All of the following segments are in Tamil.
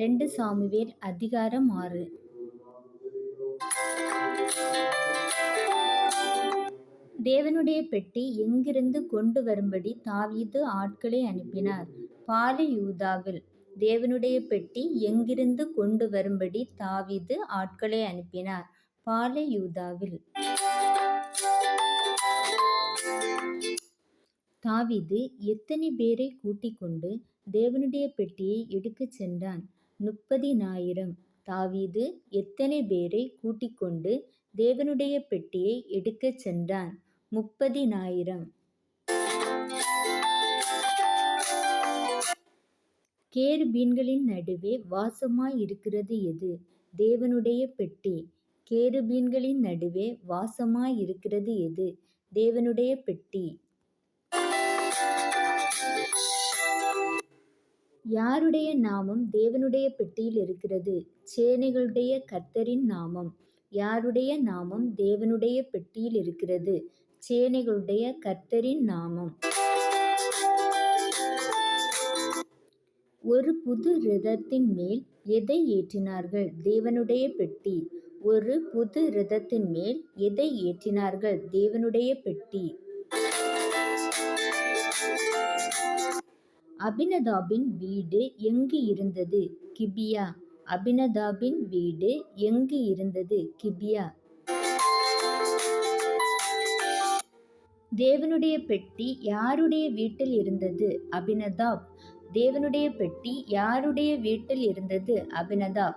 ரெண்டு சாமுவேல் அதிகாரம் ஆறு. தேவனுடைய பெட்டி எங்கிருந்து கொண்டு வரும்படி தாவீது ஆட்களை அனுப்பினார். பாலியூதாவில் தேவனுடைய பெட்டி எங்கிருந்து கொண்டு வரும்படி தாவீது ஆட்களை அனுப்பினார். பாலியூதாவில் தாவீது எத்தனை பேரை கூட்டிக் கொண்டு தேவனுடைய பெட்டியை எடுக்கச் சென்றான்? முப்பதினாயிரம். தாவீது எத்தனை பேரை கூட்டிக் கொண்டு தேவனுடைய பெட்டியை எடுக்கச் சென்றான்? முப்பதினாயிரம். கேருபீன்களின் நடுவே வாசமாய் இருக்கிறது எது? தேவனுடைய பெட்டி. கேருபீன்களின் நடுவே வாசமாய் இருக்கிறது எது? தேவனுடைய பெட்டி. யாருடைய நாமம் தேவனுடைய பெட்டியில் இருக்கிறது? சேனைகளுடைய கர்த்தரின் நாமம். யாருடைய நாமம் தேவனுடைய பெட்டியில் இருக்கிறது? சேனைகளுடைய கர்த்தரின் நாமம். ஒரு புது ரதத்தின் மேல் எதை ஏற்றினார்கள்? தேவனுடைய பெட்டி. ஒரு புது ரதத்தின் மேல் எதை ஏற்றினார்கள்? தேவனுடைய பெட்டி. அபினதாபின் வீடு எங்கு இருந்தது? கிபியா. அபினதாபின் வீடு எங்கு இருந்தது? கிபியா. தேவனுடைய பெட்டி யாருடைய வீட்டில் இருந்தது? அபினதாப். தேவனுடைய பெட்டி யாருடைய வீட்டில் இருந்தது? அபினதாப்.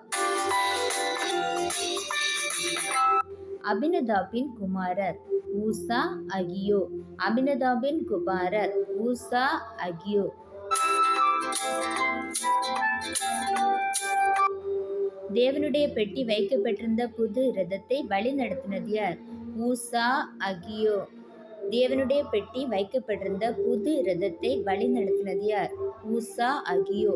அபினதாபின் குமாரர் ஊசா அகியோ. அபினதாபின் குமாரர் ஊசா அகியோ. தேவனுடைய பெட்டி வைக்கப்பட்டிருந்த புது ரதத்தை வழி நடத்தினது யார்? ஊசா அகியோ. தேவனுடைய பெட்டி வைக்கப்பட்டிருந்த புது ரதத்தை வழி நடத்தினது யார்? ஊசா அகியோ.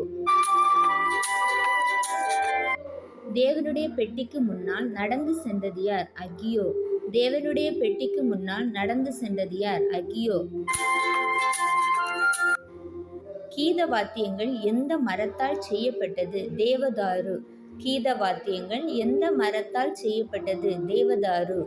தேவனுடைய பெட்டிக்கு முன்னால் நடந்து சென்றது யார்? அகியோ. தேவனுடைய பெட்டிக்கு முன்னால் நடந்து சென்றது யார்? அகியோ. கீத வாத்தியங்கள் எந்த மரத்தால் செய்யப்பட்டது? தேவதாரு. கீத வாத்தியங்கள் எந்த மரத்தால் செய்யப்பட்டது? தேவதாரு.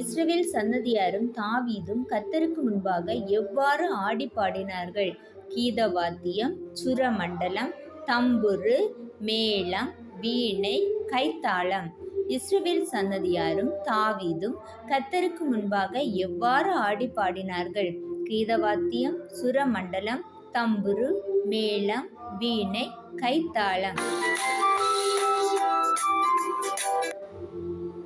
இஸ்ரவேல் சன்னதியாரும் தாவீதும் கத்தருக்கு முன்பாக எவ்வாறு ஆடி பாடினார்கள்? கீத வாத்தியம் சுரமண்டலம் தம்புரு மேளம் வீணை கைத்தாளம். இஸ்ரவேல் சன்னதியாரும் தாவீதும் கத்தருக்கு முன்பாக எவ்வாறு ஆடி பாடினார்கள்? கீதவாத்தியம் சுரமண்டலம் தம்புரு மேளம் வீணை கைத்தாளம்.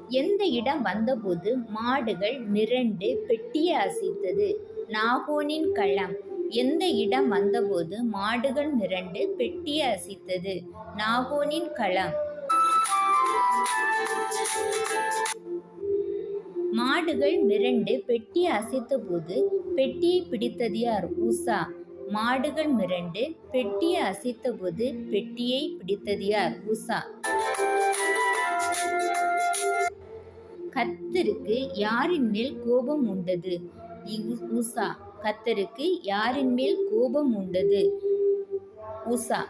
எந்த இடம் வந்தபோது மாடுகள் மிரண்டு பெட்டியை அசைத்தது? நாகோனின் களம். எந்த இடம் வந்தபோது மாடுகள் மிரண்டு பெட்டியை அசைத்தது? நாகோனின் களம். மாடுகள் மிரண்டு பெட்டியை அசைத்தபோது பெட்டியை பிடித்தது யார்? ஊசா. மாடுகள் மிரண்டு பெட்டியை அசைத்தபோது பெட்டியை பிடித்தது யார்? உஷா. கத்தருக்கு யாரின் மேல் கோபம் உண்டது? உஷா. கத்தருக்கு யாரின் மேல் கோபம் உண்டது? உஷா.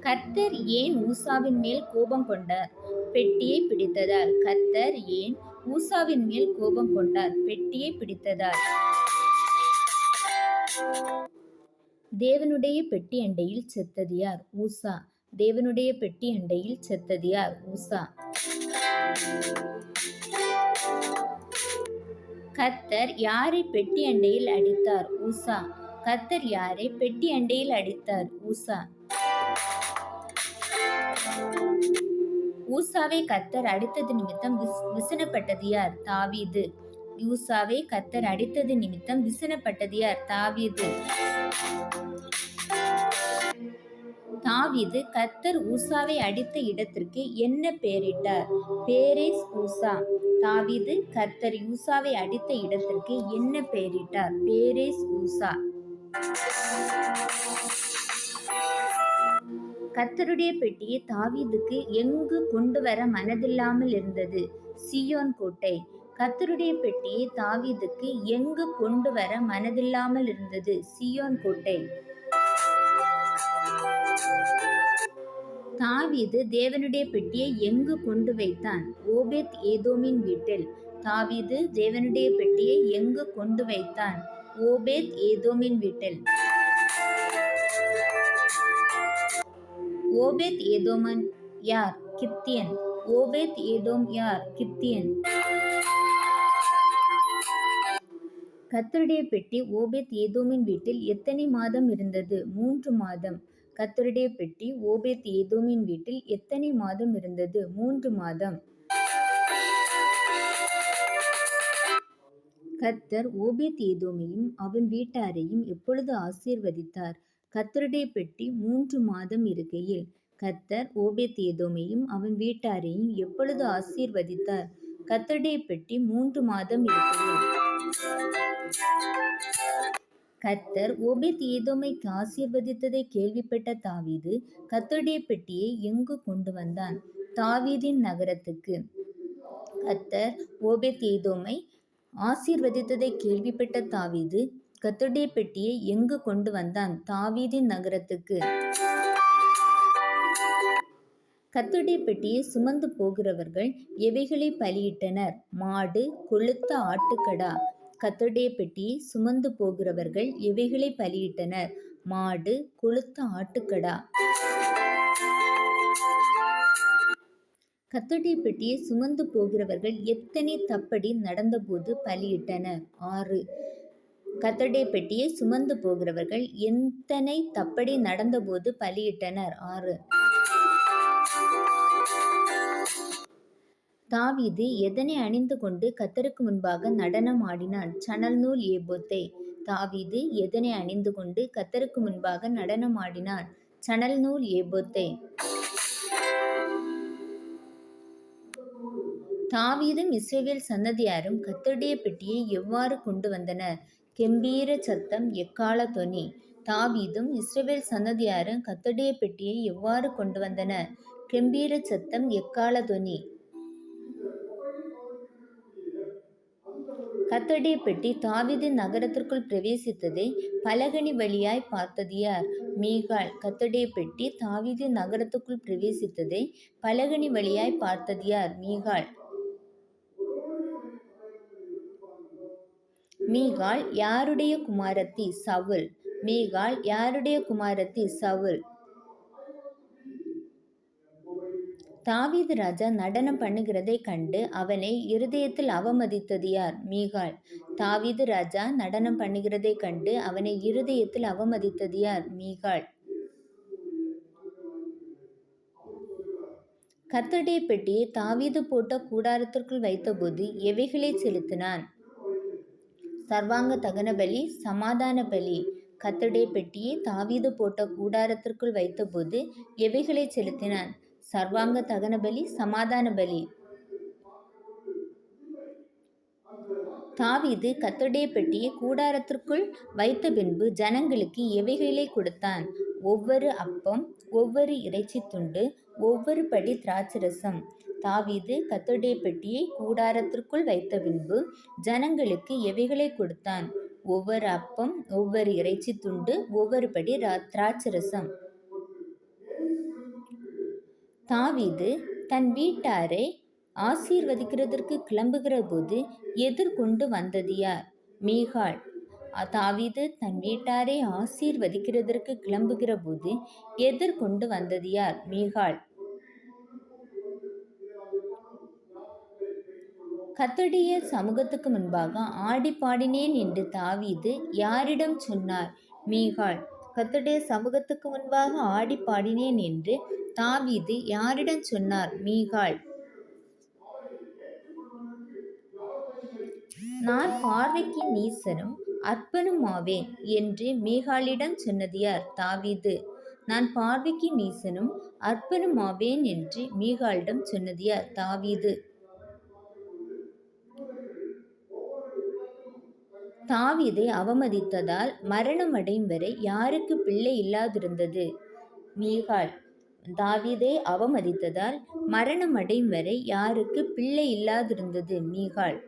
கத்தர் ஏன் ஊசாவின் மேல் கோபம் கொண்டார்? பெட்டியை பிடித்ததால் கத்தர் ஏன் மூசாவின் மேல் கோபம் கொண்டார். பெட்டியை பிடித்ததால் தேவனுடைய பெட்டி அண்டையில் செத்தது யார் ஊசா. தேவனுடைய பெட்டி அண்டையில் செத்தது யார் ஊசா. கத்தர் யாரை பெட்டி அண்டையில் அடித்தார்? ஊசா. கத்தர் யாரை பெட்டி அண்டையில் அடித்தார்? ஊசா. ஊசாவை கத்தர் அடித்தது நிமித்தம் விஸ் விசனப்பட்டது யார்? தாவீது. யூசாவை கத்தர் அடித்தது நிமித்தம் விசனப்பட்டது யார்? தாவீது. தாவீது கத்தர் ஊசாவை அடித்த இடத்திற்கு என்ன பெயரிட்டார்? பேரேஸ் ஊசா. தாவீது கத்தர் யூசாவை அடித்த இடத்திற்கு என்ன பெயரிட்டார்? பேரேஸ் ஊசா. கர்த்தருடைய பெட்டியை தாவீதுக்கு எங்கு கொண்டு வர மனதில்லாமல் இருந்தது? சியோன் கோட்டை. கர்த்தருடைய பெட்டியை தாவீதுக்கு எங்கு கொண்டு வர மனதில்லாமல் இருந்தது? சியோன் கோட்டை. தாவீது தேவனுடைய பெட்டியை எங்கு கொண்டு வைத்தான்? ஓபேத் ஏதோமின் வீட்டில். தாவீது தேவனுடைய பெட்டியை எங்கு கொண்டு வைத்தான்? ஓபேத் ஏதோமின் வீட்டில். ஓபேத் ஏதோமன் யார்? கித்தியன். ஓபேத் ஏதோம் யார்? கித்தியன். கத்தருடைய பெட்டி ஓபேத் ஏதோமின் வீட்டில் எத்தனை மாதம் இருந்தது? மூன்று மாதம். கத்தருடைய பெட்டி ஓபேத் ஏதோமின் வீட்டில் எத்தனை மாதம் இருந்தது? மூன்று மாதம். கர்த்தர் ஓபேத் ஏதோமையும் அவன் வீட்டாரையும் எப்பொழுது ஆசீர்வதித்தார்? கர்த்தருடைய பெட்டி மூன்று மாதம் இருக்கையில். கர்த்தர் ஓபேத் ஏதோமையும் அவன் வீட்டாரையும் எப்பொழுது ஆசீர்வதித்தார்? கர்த்தருடைய பெட்டி மூன்று மாதம் இருக்கையில். கர்த்தர் ஓபேத் ஏதோமைக்கு ஆசீர்வதித்ததை கேள்விப்பட்ட தாவீது கர்த்தருடைய பெட்டியை எங்கு கொண்டு வந்தான்? தாவீதின் நகரத்துக்கு. கர்த்தர் ஓபேத் ஏதோமை ஆசீர்வதித்ததை கேள்விப்பட்ட தாவீது கத்துடே பெட்டியை எங்கு கொண்டு வந்தான்? தாவீதின் நகரத்துக்கு. கத்துடே பெட்டியை சுமந்து போகிறவர்கள் எவைகளை பலியிட்டனர்? மாடு கொழுத்த ஆட்டுக்கடா. கத்துடே பெட்டியை சுமந்து போகிறவர்கள் எவைகளை பலியிட்டனர்? மாடு கொழுத்த ஆட்டுக்கடா. கத்துடே பெட்டியை சுமந்து போகிறவர்கள் எத்தனை தப்படி நடந்தபோது பலியிட்டனர்? ஆறு. கத்தடை பெட்டியை சுமந்து போகிறவர்கள் எத்தனை தப்படி நடந்தபோது பலியிட்டனர்? ஆறு. தாவீது எதனை அணிந்து கொண்டு கத்தருக்கு முன்பாக நடனம் ஆடினான்? சணல் நூல் ஏபோத்தை. தாவீது எதனை அணிந்து கொண்டு கத்தருக்கு முன்பாக நடனம் ஆடினான்? சணல் நூல் ஏபோத்தை. தாவீதும் இஸ்ரவேல் சன்னதியாரும் கத்தருடைய பெட்டியை எவ்வாறு கொண்டு வந்தனர்? கெம்பீர சத்தம் எக்கால தொனி? தாவீதும் இஸ்ரவேல் சன்னதியாரும் கத்தருடைய பெட்டியை எவ்வாறு கொண்டு வந்தன? கெம்பீர சத்தம் எக்கால தொனி? கத்தருடைய பெட்டி தாவீதின் நகரத்திற்குள் பிரவேசித்ததை பலகனி வழியாய் பார்த்தது யார்? மீகாள். கத்தருடைய பெட்டி தாவீதின் நகரத்துக்குள் பிரவேசித்ததை பலகனி வழியாய் பார்த்தது யார்? மீகாள். மீகாள் யாருடைய குமாரத்தி? சவுல். மீகாள் யாருடைய குமாரத்தி? சவுல். தாவீது ராஜா நடனம் பண்ணுகிறதை கண்டு அவனை இருதயத்தில் அவமதித்தது யார்? மீகாள். தாவீது ராஜா நடனம் பண்ணுகிறதை கண்டு அவனை இருதயத்தில் அவமதித்தது யார்? மீகாள். கத்தடைய பெட்டியை தாவீது போட்ட கூடாரத்திற்குள் வைத்தபோது எவைகளை செலுத்தினான்? சர்வாங்க தகன பலி சமாதான பலி கத்தடே பெட்டியை தாவீது போட்ட கூடாரத்திற்குள் வைத்தபோது எவைகளை செலுத்தினான்? சர்வாங்க தகன பலி சமாதான பலி தாவீது கத்தடே பெட்டியை கூடாரத்திற்குள் வைத்த பின்பு ஜனங்களுக்கு எவைகளை கொடுத்தான்? ஒவ்வொரு அப்பம் ஒவ்வொரு இறைச்சி துண்டு ஒவ்வொரு படி திராட்சரசம். தாவீது கத்தருடைய பெட்டியை கூடாரத்திற்குள் வைத்த பின்பு ஜனங்களுக்கு எவைகளை கொடுத்தான்? ஒவ்வொரு அப்பம் ஒவ்வொரு இறைச்சி துண்டு ஒவ்வொரு படி திராட்சரசம். தாவீது தன் வீட்டாரை ஆசீர்வதிக்கிறதற்கு கிளம்புகிற போது எதிர்கொண்டு வந்தது யார்? மீகாள். தாவீது தன் வீட்டாரை ஆசீர்வதிக்கிறதற்கு கிளம்புகிற போது எதிர்கொண்டு வந்தது யார்? மீகாள். கத்தடைய சமூகத்துக்கு முன்பாக ஆடி பாடினேன் என்று தாவீது யாரிடம் சொன்னார்? மீகாள் கத்தடைய சமூகத்துக்கு முன்பாக ஆடி பாடினேன் என்று தாவீது யாரிடம் சொன்னார்? மீகாள். நான் பார்வைக்கு நீசனும் அற்பனுமாவேன் என்று மீகாளிடம் சொன்னது யார்? தாவீது. நான் பார்வைக்கு நீசனும் அற்பனுமாவேன் என்று மீகாளிடம் சொன்னது யார்? தாவீது. தாவீதை அவமதித்ததால் மரணம் அடையும் வரை யாருக்கு பிள்ளை இல்லாதிருந்தது. மீகாள். தாவீதை அவமதித்ததால் மரணமடையும் வரை யாருக்கு பிள்ளை இல்லாதிருந்தது. மீகாள்.